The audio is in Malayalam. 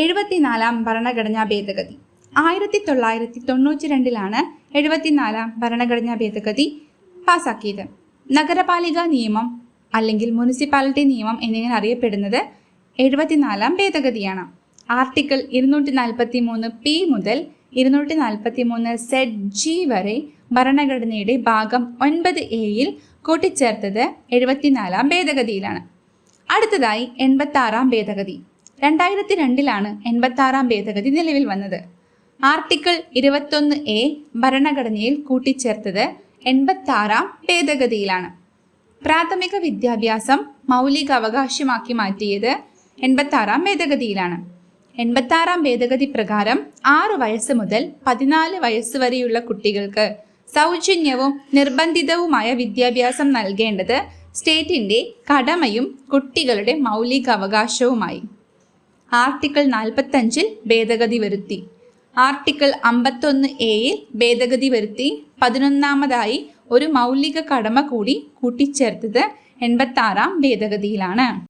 എഴുപത്തിനാലാം ഭരണഘടനാ ഭേദഗതി. ആയിരത്തി തൊള്ളായിരത്തി തൊണ്ണൂറ്റി രണ്ടിലാണ് എഴുപത്തിനാലാം ഭരണഘടനാ ഭേദഗതി പാസാക്കിയത്. നഗരപാലിക നിയമം അല്ലെങ്കിൽ മുനിസിപ്പാലിറ്റി നിയമം എന്നിങ്ങനെ അറിയപ്പെടുന്നത് എഴുപത്തിനാലാം ഭേദഗതിയാണ്. ആർട്ടിക്കിൾ ഇരുന്നൂറ്റി നാൽപ്പത്തി മൂന്ന് പി മുതൽ ഇരുന്നൂറ്റി നാൽപ്പത്തി മൂന്ന് സെഡ് ജി വരെ ഭരണഘടനയുടെ ഭാഗം ഒൻപത് എയിൽ കൂട്ടിച്ചേർത്തത് എഴുപത്തിനാലാം ഭേദഗതിയിലാണ്. അടുത്തതായി എൺപത്തി ആറാം ഭേദഗതി. രണ്ടായിരത്തി രണ്ടിലാണ് എൺപത്തി ആറാം ഭേദഗതി നിലവിൽ വന്നത്. ആർട്ടിക്കിൾ ഇരുപത്തൊന്ന് എ ഭരണഘടനയിൽ കൂട്ടിച്ചേർത്തത് എൺപത്തി ആറാം ഭേദഗതിയിലാണ്. പ്രാഥമിക വിദ്യാഭ്യാസം മൗലിക അവകാശമാക്കി മാറ്റിയത് എൺപത്തി ആറാം ഭേദഗതിയിലാണ്. എൺപത്തി ആറാം ഭേദഗതി പ്രകാരം ആറു വയസ്സ് മുതൽ പതിനാല് വയസ്സ് വരെയുള്ള കുട്ടികൾക്ക് സൗജന്യവും നിർബന്ധിതവുമായ വിദ്യാഭ്യാസം നൽകേണ്ടത് സ്റ്റേറ്റിന്റെ കടമയും കുട്ടികളുടെ മൗലിക അവകാശവുമായി ആർട്ടിക്കിൾ നാൽപ്പത്തഞ്ചിൽ ഭേദഗതി വരുത്തി. ആർട്ടിക്കിൾ അമ്പത്തൊന്ന് എയിൽ ഭേദഗതി വരുത്തി. പതിനൊന്നാമതായി ഒരു മൗലിക കടമ കൂടി കൂട്ടിച്ചേർത്തത് എൺപത്തി ആറാം ഭേദഗതിയിലാണ്.